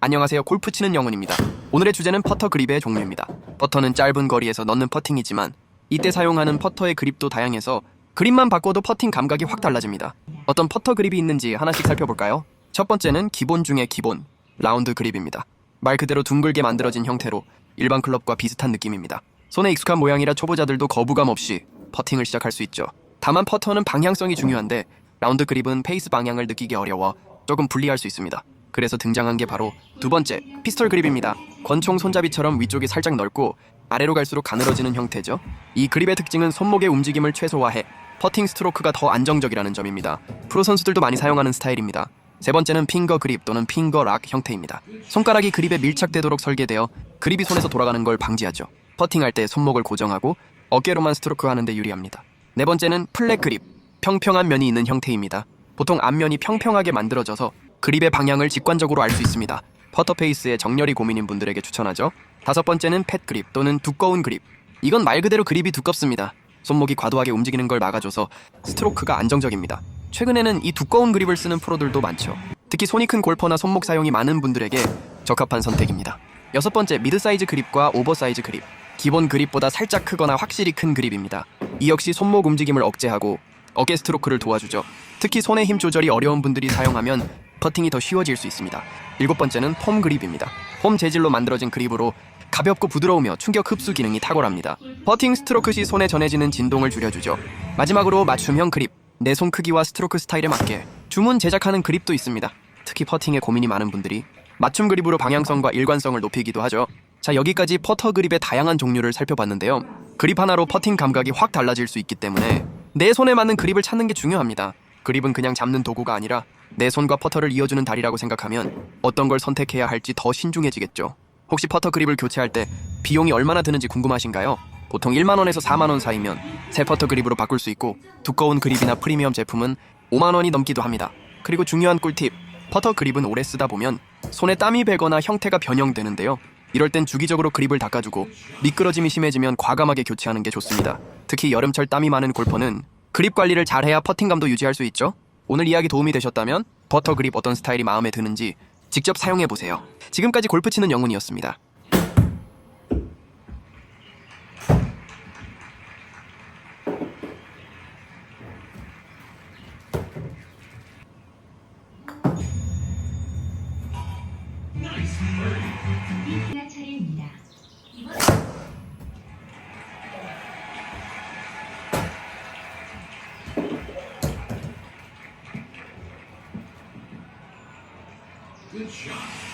안녕하세요. 골프 치는 영훈입니다. 오늘의 주제는 퍼터 그립의 종류입니다. 퍼터는 짧은 거리에서 넣는 퍼팅이지만 이때 사용하는 퍼터의 그립도 다양해서 그립만 바꿔도 퍼팅 감각이 확 달라집니다. 어떤 퍼터 그립이 있는지 하나씩 살펴볼까요? 첫 번째는 기본 중의 기본, 라운드 그립입니다. 말 그대로 둥글게 만들어진 형태로 일반 클럽과 비슷한 느낌입니다. 손에 익숙한 모양이라 초보자들도 거부감 없이 퍼팅을 시작할 수 있죠. 다만 퍼터는 방향성이 중요한데 라운드 그립은 페이스 방향을 느끼기 어려워 조금 불리할 수 있습니다. 그래서 등장한 게 바로 두 번째 피스톨 그립입니다. 권총 손잡이처럼 위쪽이 살짝 넓고 아래로 갈수록 가늘어지는 형태죠. 이 그립의 특징은 손목의 움직임을 최소화해 퍼팅 스트로크가 더 안정적이라는 점입니다. 프로 선수들도 많이 사용하는 스타일입니다. 세 번째는 핑거 그립 또는 핑거 락 형태입니다. 손가락이 그립에 밀착되도록 설계되어 그립이 손에서 돌아가는 걸 방지하죠. 퍼팅할 때 손목을 고정하고 어깨로만 스트로크 하는데 유리합니다. 네 번째는 플랫 그립, 평평한 면이 있는 형태입니다. 보통 앞면이 평평하게 만들어져서 그립의 방향을 직관적으로 알 수 있습니다. 퍼터 페이스에 정렬이 고민인 분들에게 추천하죠. 다섯 번째는 팻 그립 또는 두꺼운 그립. 이건 말 그대로 그립이 두껍습니다. 손목이 과도하게 움직이는 걸 막아줘서 스트로크가 안정적입니다. 최근에는 이 두꺼운 그립을 쓰는 프로들도 많죠. 특히 손이 큰 골퍼나 손목 사용이 많은 분들에게 적합한 선택입니다. 여섯 번째 미드 사이즈 그립과 오버 사이즈 그립. 기본 그립보다 살짝 크거나 확실히 큰 그립입니다. 이 역시 손목 움직임을 억제하고 어깨 스트로크를 도와주죠. 특히 손의 힘 조절이 어려운 분들이 사용하면 퍼팅이 더 쉬워질 수 있습니다. 일곱 번째는 폼 그립입니다. 폼 재질로 만들어진 그립으로 가볍고 부드러우며 충격 흡수 기능이 탁월합니다. 퍼팅 스트로크 시 손에 전해지는 진동을 줄여주죠. 마지막으로 맞춤형 그립. 내 손 크기와 스트로크 스타일에 맞게 주문 제작하는 그립도 있습니다. 특히 퍼팅에 고민이 많은 분들이 맞춤 그립으로 방향성과 일관성을 높이기도 하죠. 자, 여기까지 퍼터 그립의 다양한 종류를 살펴봤는데요. 그립 하나로 퍼팅 감각이 확 달라질 수 있기 때문에 내 손에 맞는 그립을 찾는 게 중요합니다. 그립은 그냥 잡는 도구가 아니라 내 손과 퍼터를 이어주는 다리라고 생각하면 어떤 걸 선택해야 할지 더 신중해지겠죠. 혹시 퍼터 그립을 교체할 때 비용이 얼마나 드는지 궁금하신가요? 보통 1만 원에서 4만 원 사이면 새 퍼터 그립으로 바꿀 수 있고 두꺼운 그립이나 프리미엄 제품은 5만 원이 넘기도 합니다. 그리고 중요한 꿀팁. 퍼터 그립은 오래 쓰다 보면 손에 땀이 배거나 형태가 변형되는데요. 이럴 땐 주기적으로 그립을 닦아주고 미끄러짐이 심해지면 과감하게 교체하는 게 좋습니다. 특히 여름철 땀이 많은 골퍼는 그립 관리를 잘해야 퍼팅감도 유지할 수 있죠. 오늘 이야기 도움이 되셨다면 버터 그립 어떤 스타일이 마음에 드는지 직접 사용해 보세요. 지금까지 골프 치는 영훈이었습니다. Good shot.